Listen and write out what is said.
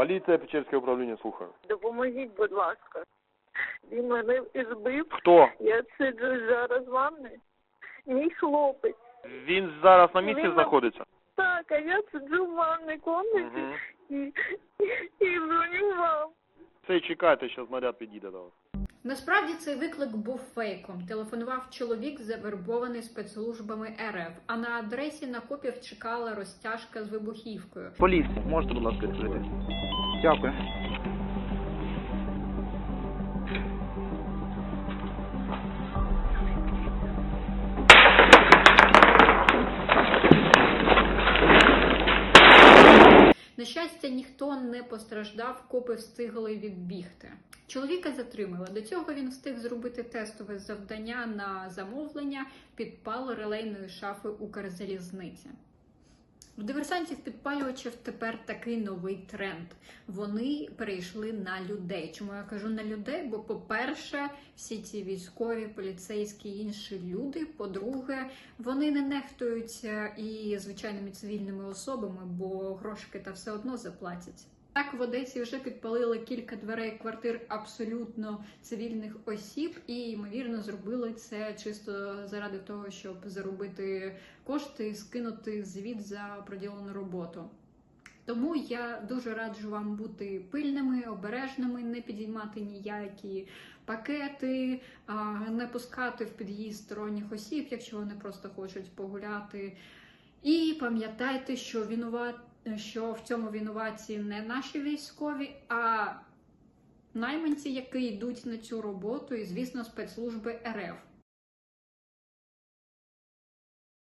Поліція, Печерське управління, слухаю. Допоможіть, будь ласка. Він мене збив. Хто? Я сиджу зараз в ванні. Мій хлопець. Він зараз на місці Він на- знаходиться? Так, а я сиджу в ванній комнаті Мгм. і. Це чекайте, зараз наряд підійде до вас. Насправді цей виклик був фейком. Телефонував чоловік, завербований спецслужбами РФ. А на адресі на копів чекала розтяжка з вибухівкою. Поліція, можете, будь ласка, відкрити? Дякую. На щастя, ніхто не постраждав, копи встигли відбігти. Чоловіка затримали. До цього він встиг зробити тестове завдання на замовлення підпал релейної шафи Укрзалізниці. У диверсантів підпалювачів тепер такий новий тренд. Вони перейшли на людей. Чому я кажу на людей? Бо, по-перше, всі ці військові, поліцейські і інші люди. По-друге, вони не нехтують е, і звичайними цивільними особами, бо грошики та все одно заплатять. Так, в Одесі вже підпалили кілька дверей квартир абсолютно цивільних осіб, і ймовірно зробили це чисто заради того, щоб заробити кошти скинути звіт за проділену роботу. Тому я дуже раджу вам бути пильними, обережними, не підіймати ніякі пакети, не пускати в під'їзд сторонніх осіб, якщо вони просто хочуть погуляти. І пам'ятайте, що винуват, що в цьому винуваті не наші військові, а найманці, які йдуть на цю роботу, і звісно, спецслужби РФ.